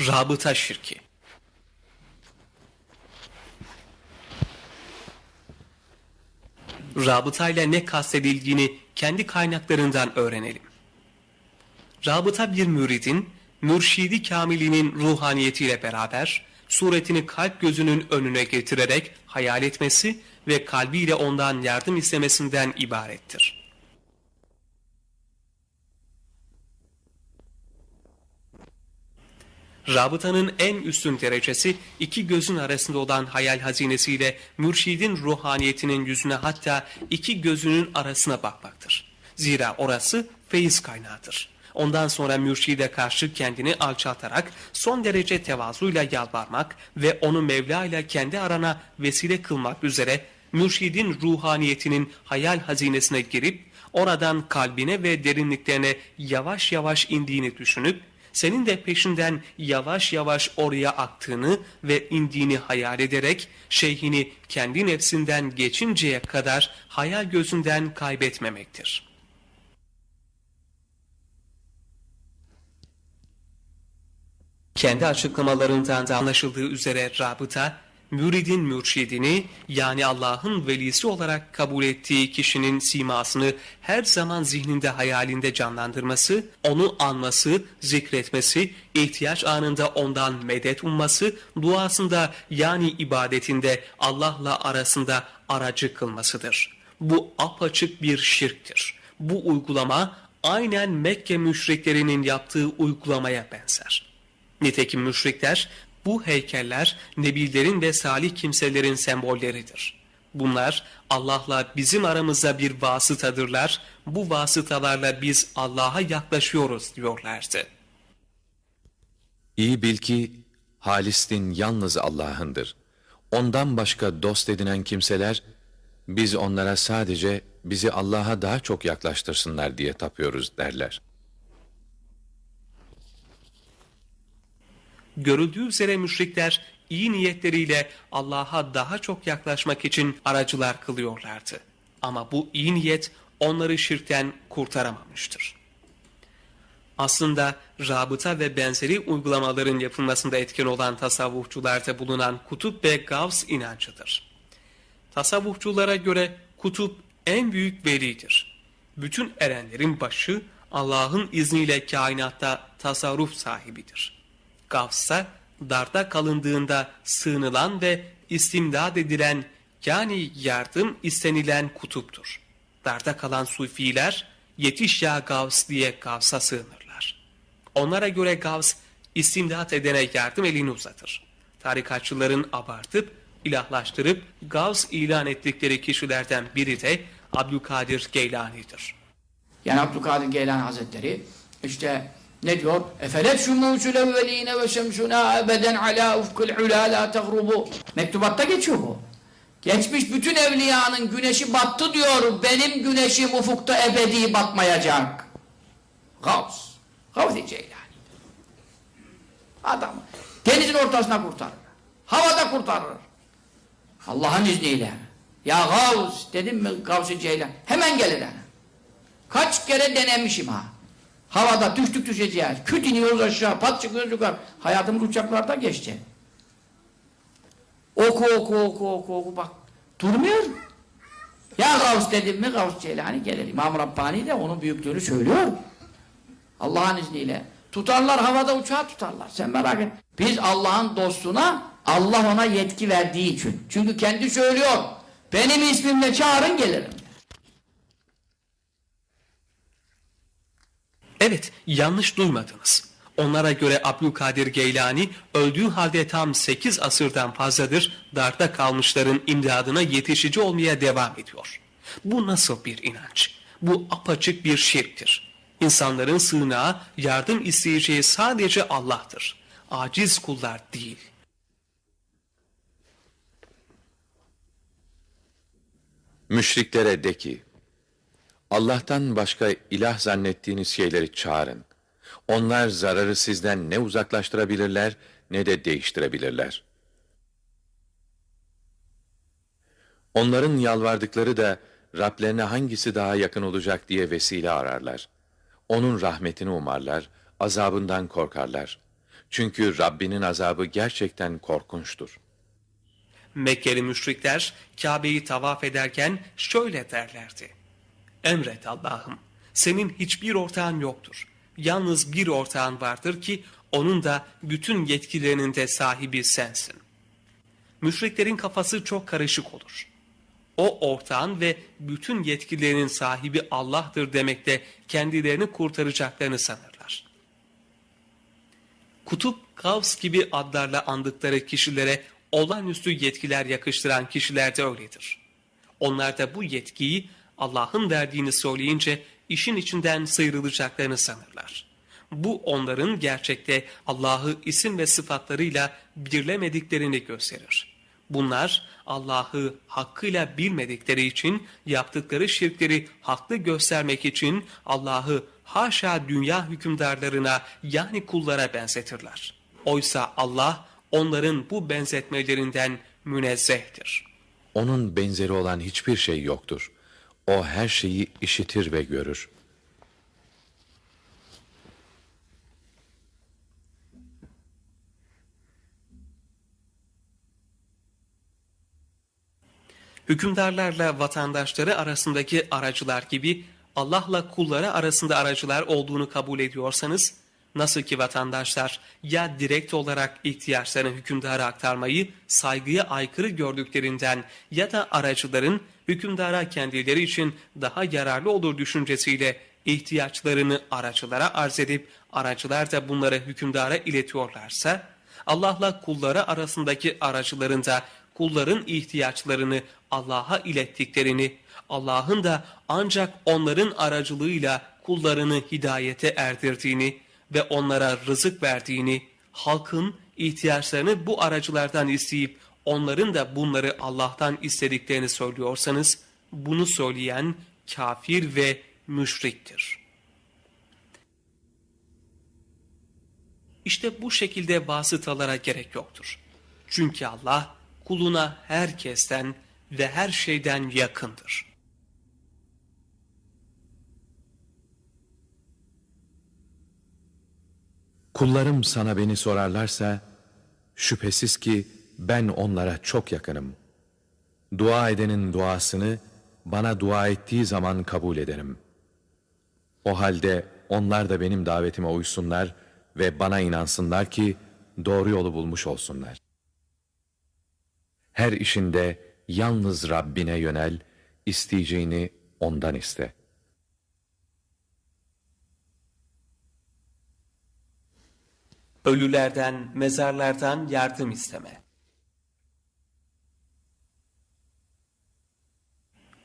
Rabıta şirki. Rabıta ile ne kastedildiğini kendi kaynaklarından öğrenelim. Rabıta bir müridin, mürşidi kamilinin ruhaniyetiyle beraber suretini kalp gözünün önüne getirerek hayal etmesi ve kalbiyle ondan yardım istemesinden ibarettir. Rabıtanın en üstün derecesi iki gözün arasında olan hayal hazinesiyle mürşidin ruhaniyetinin yüzüne hatta iki gözünün arasına bakmaktır. Zira orası feyiz kaynağıdır. Ondan sonra mürşide karşı kendini alçaltarak son derece tevazuyla yalvarmak ve onu Mevla ile kendi arana vesile kılmak üzere mürşidin ruhaniyetinin hayal hazinesine girip oradan kalbine ve derinliklerine yavaş yavaş indiğini düşünüp senin de peşinden yavaş yavaş oraya aktığını ve indiğini hayal ederek şeyhini kendi nefsinden geçinceye kadar hayal gözünden kaybetmemektir. Kendi açıklamalarından da anlaşıldığı üzere rabıta, müridin mürşidini yani Allah'ın velisi olarak kabul ettiği kişinin simasını her zaman zihninde hayalinde canlandırması, onu anması, zikretmesi, ihtiyaç anında ondan medet umması, duasında yani ibadetinde Allah'la arasında aracı kılmasıdır. Bu apaçık bir şirktir. Bu uygulama aynen Mekke müşriklerinin yaptığı uygulamaya benzer. Nitekim müşrikler bu heykeller nebilerin ve salih kimselerin sembolleridir. Bunlar Allah'la bizim aramızda bir vasıtadırlar. Bu vasıtalarla biz Allah'a yaklaşıyoruz diyorlardı. İyi bil ki Halis'tin yalnız Allah'ındır. Ondan başka dost edinen kimseler biz onlara sadece bizi Allah'a daha çok yaklaştırsınlar diye tapıyoruz derler. Görüldüğü üzere müşrikler iyi niyetleriyle Allah'a daha çok yaklaşmak için aracılar kılıyorlardı. Ama bu iyi niyet onları şirkten kurtaramamıştır. Aslında rabıta ve benzeri uygulamaların yapılmasında etkin olan tasavvufçularda bulunan kutup ve gavs inancıdır. Tasavvufçulara göre kutup en büyük velidir. Bütün erenlerin başı Allah'ın izniyle kainatta tasarruf sahibidir. Gavs'a darda kalındığında sığınılan ve istimdad edilen yani yardım istenilen kutuptur. Darda kalan sufiler yetiş ya Gavs diye Gavs'a sığınırlar. Onlara göre Gavs istimdat edene yardım elini uzatır. Tarikatçıların abartıp ilahlaştırıp Gavs ilan ettikleri kişilerden biri de Abdülkadir Geylani'dir. Yani Abdülkadir Geylani Hazretleri işte ne diyor? Efelet şumusul evveline ve şemsuna ebeden ala ufkul ula la tegrubu. Mektubatta geçiyor bu. Geçmiş bütün evliyanın güneşi battı diyor. Benim güneşim ufukta ebedi batmayacak. Gavs. Gavs-i Ceylani. Adam denizin ortasına kurtarır. Havada kurtarır. Allah'ın izniyle. Ya Gavs dedim mi Gavs-i Ceylan hemen gelir. Kaç kere denemişim ha. Havada düştük düşeceğiz. Küt iniyoruz aşağı, pat çıkıyoruz yukarı. Hayatımız uçaklarda geçti. Oku oku oku oku oku bak. Durmuyor. Ya Gavs dedim mi Gavs Ceylani gelir. İmam Rabbani de onun büyüklüğünü söylüyor. Allah'ın izniyle. Tutarlar havada uçağı tutarlar. Sen merak et. Biz Allah'ın dostuna Allah ona yetki verdiği için. Çünkü kendi söylüyor. Benim ismimle çağırın gelirim. Evet, yanlış duymadınız. Onlara göre Abdülkadir Geylani öldüğü halde tam 8 asırdan fazladır darda kalmışların imdadına yetişici olmaya devam ediyor. Bu nasıl bir inanç? Bu apaçık bir şirktir. İnsanların sığınağı, yardım isteyeceği sadece Allah'tır. Aciz kullar değil. Müşriklere de ki, Allah'tan başka ilah zannettiğiniz şeyleri çağırın. Onlar zararı sizden ne uzaklaştırabilirler ne de değiştirebilirler. Onların yalvardıkları da Rablerine hangisi daha yakın olacak diye vesile ararlar. Onun rahmetini umarlar, azabından korkarlar. Çünkü Rabbinin azabı gerçekten korkunçtur. Mekkeli müşrikler Kabe'yi tavaf ederken şöyle derlerdi. Emret Allah'ım, senin hiçbir ortağın yoktur. Yalnız bir ortağın vardır ki onun da bütün yetkilerinin de sahibi sensin. Müşriklerin kafası çok karışık olur. O ortağın ve bütün yetkilerinin sahibi Allah'tır demekte kendilerini kurtaracaklarını sanırlar. Kutup, Kavs gibi adlarla andıkları kişilere olağanüstü yetkiler yakıştıran kişiler de öyledir. Onlar da bu yetkiyi Allah'ın verdiğini söyleyince işin içinden sıyrılacaklarını sanırlar. Bu onların gerçekte Allah'ı isim ve sıfatlarıyla birlemediklerini gösterir. Bunlar Allah'ı hakkıyla bilmedikleri için yaptıkları şirkleri haklı göstermek için Allah'ı haşa dünya hükümdarlarına yani kullara benzetirler. Oysa Allah onların bu benzetmelerinden münezzehtir. Onun benzeri olan hiçbir şey yoktur. O her şeyi işitir ve görür. hükümdarlarla vatandaşları arasındaki aracılar gibi Allah'la kulları arasında aracılar olduğunu kabul ediyorsanız, nasıl ki vatandaşlar ya direkt olarak ihtiyaçlarını hükümdara aktarmayı saygıya aykırı gördüklerinden ya da aracıların hükümdara kendileri için daha yararlı olur düşüncesiyle ihtiyaçlarını aracılara arz edip aracılar da bunları hükümdara iletiyorlarsa, Allah'la kulları arasındaki aracıların da kulların ihtiyaçlarını Allah'a ilettiklerini, Allah'ın da ancak onların aracılığıyla kullarını hidayete erdirdiğini ve onlara rızık verdiğini, halkın ihtiyaçlarını bu aracılardan isteyip onların da bunları Allah'tan istediklerini söylüyorsanız, bunu söyleyen kafir ve müşriktir. İşte bu şekilde vasıtalara gerek yoktur. Çünkü Allah kuluna herkesten ve her şeyden yakındır. Kullarım sana beni sorarlarsa, şüphesiz ki ben onlara çok yakınım. Dua edenin duasını bana dua ettiği zaman kabul ederim. O halde onlar da benim davetime uysunlar ve bana inansınlar ki doğru yolu bulmuş olsunlar. Her işinde yalnız Rabbine yönel, isteyeceğini ondan iste. Ölülerden, mezarlardan yardım isteme.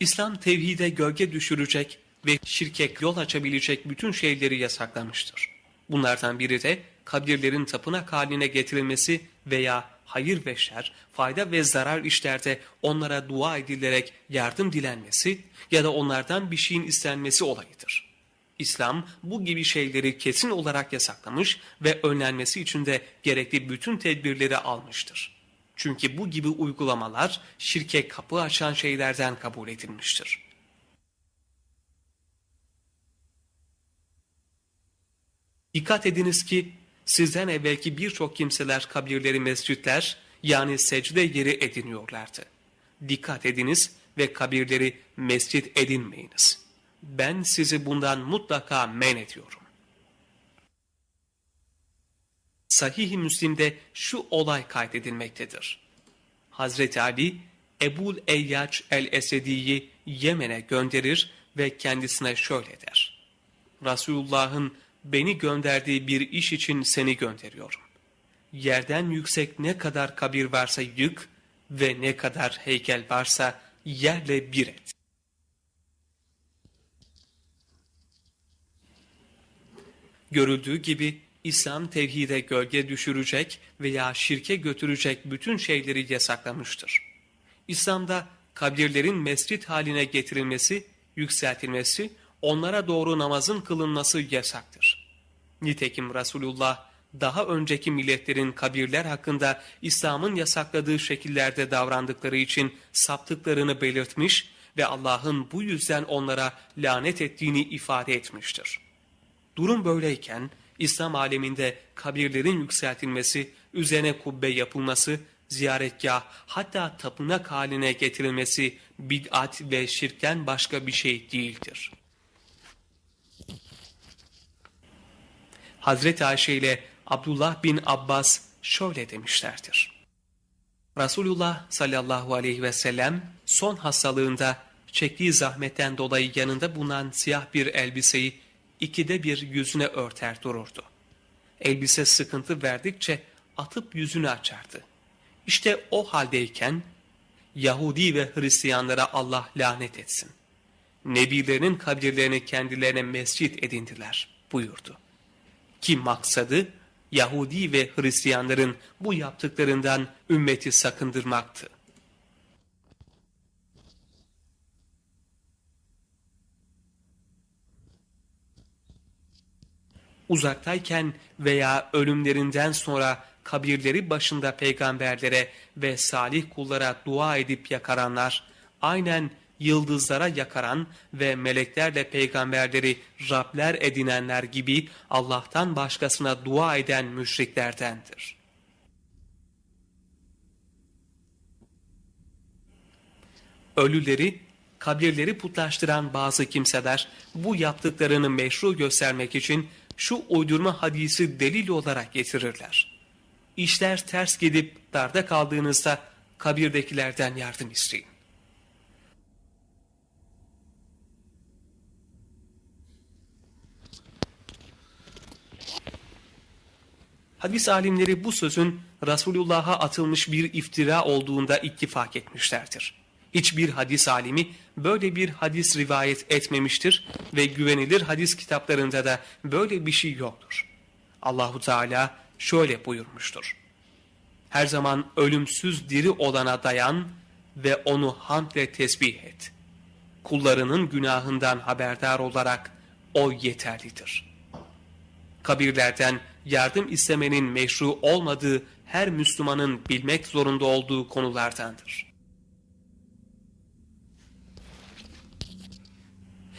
İslam tevhide gölge düşürecek ve şirke yol açabilecek bütün şeyleri yasaklamıştır. Bunlardan biri de kabirlerin tapınak haline getirilmesi veya hayır ve şer, fayda ve zarar işlerde onlara dua edilerek yardım dilenmesi ya da onlardan bir şeyin istenmesi olayıdır. İslam bu gibi şeyleri kesin olarak yasaklamış ve önlenmesi için de gerekli bütün tedbirleri almıştır. Çünkü bu gibi uygulamalar şirke kapı açan şeylerden kabul edilmiştir. Dikkat ediniz ki sizden evvelki birçok kimseler kabirleri mescitler yani secde yeri ediniyorlardı. Dikkat ediniz ve kabirleri mescit edinmeyiniz. Ben sizi bundan mutlaka men ediyorum. Sahih-i Müslim'de şu olay kaydedilmektedir. Hazreti Ali, Ebul Eyyaç el-Esedi'yi Yemen'e gönderir ve kendisine şöyle der. Resulullah'ın beni gönderdiği bir iş için seni gönderiyorum. Yerden yüksek ne kadar kabir varsa yık ve ne kadar heykel varsa yerle bir et. Görüldüğü gibi İslam tevhide gölge düşürecek veya şirke götürecek bütün şeyleri yasaklamıştır. İslam'da kabirlerin mescit haline getirilmesi, yükseltilmesi, onlara doğru namazın kılınması yasaktır. Nitekim Resulullah daha önceki milletlerin kabirler hakkında İslam'ın yasakladığı şekillerde davrandıkları için saptıklarını belirtmiş ve Allah'ın bu yüzden onlara lanet ettiğini ifade etmiştir. Durum böyleyken İslam aleminde kabirlerin yükseltilmesi, üzerine kubbe yapılması, ziyaretgah hatta tapınak haline getirilmesi bid'at ve şirkten başka bir şey değildir. Hazreti Ayşe ile Abdullah bin Abbas şöyle demişlerdir. Resulullah sallallahu aleyhi ve sellem son hastalığında çektiği zahmetten dolayı yanında bulunan siyah bir elbiseyi ikide bir yüzüne örter dururdu. Elbise sıkıntı verdikçe atıp yüzünü açardı. İşte o haldeyken Yahudi ve Hristiyanlara Allah lanet etsin. Nebilerinin kabirlerini kendilerine mescit edindiler buyurdu. Ki maksadı Yahudi ve Hristiyanların bu yaptıklarından ümmeti sakındırmaktı. Uzaktayken veya ölümlerinden sonra kabirleri başında peygamberlere ve salih kullara dua edip yakaranlar, aynen yıldızlara yakaran ve meleklerle peygamberleri Rabler edinenler gibi Allah'tan başkasına dua eden müşriklerdendir. Ölüleri, kabirleri putlaştıran bazı kimseler bu yaptıklarını meşru göstermek için şu uydurma hadisi delil olarak getirirler. İşler ters gidip darda kaldığınızda kabirdekilerden yardım isteyin. Hadis alimleri bu sözün Resulullah'a atılmış bir iftira olduğunda ittifak etmişlerdir. Hiçbir hadis alimi böyle bir hadis rivayet etmemiştir ve güvenilir hadis kitaplarında da böyle bir şey yoktur. Allahu Teala şöyle buyurmuştur. Her zaman ölümsüz diri olana dayan ve onu hamdle tesbih et. Kullarının günahından haberdar olarak o yeterlidir.'' kabirlerden yardım istemenin meşru olmadığı her Müslümanın bilmek zorunda olduğu konulardandır.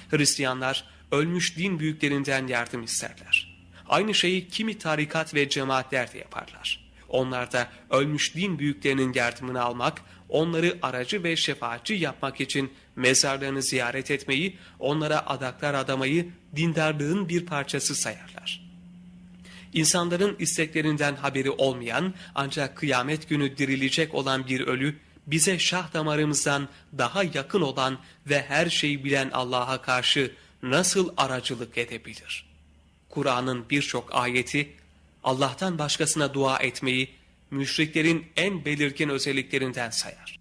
Hristiyanlar ölmüş din büyüklerinden yardım isterler. Aynı şeyi kimi tarikat ve cemaatler de yaparlar. Onlar da ölmüş din büyüklerinin yardımını almak, onları aracı ve şefaatçi yapmak için mezarlarını ziyaret etmeyi, onlara adaklar adamayı dindarlığın bir parçası sayarlar. İnsanların isteklerinden haberi olmayan ancak kıyamet günü dirilecek olan bir ölü bize şah damarımızdan daha yakın olan ve her şeyi bilen Allah'a karşı nasıl aracılık edebilir? Kur'an'ın birçok ayeti Allah'tan başkasına dua etmeyi müşriklerin en belirgin özelliklerinden sayar.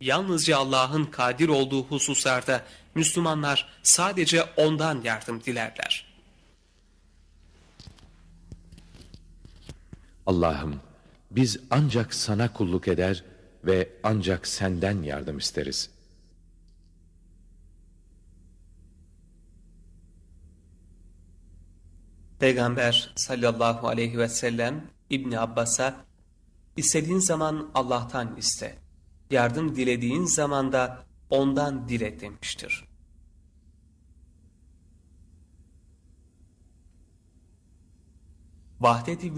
Yalnızca Allah'ın kadir olduğu hususlarda Müslümanlar sadece ondan yardım dilerler. Allah'ım biz ancak sana kulluk eder ve ancak senden yardım isteriz. Peygamber sallallahu aleyhi ve sellem İbni Abbas'a istediğin zaman Allah'tan iste, yardım dilediğin zaman da ondan dile demiştir. Vahdet-i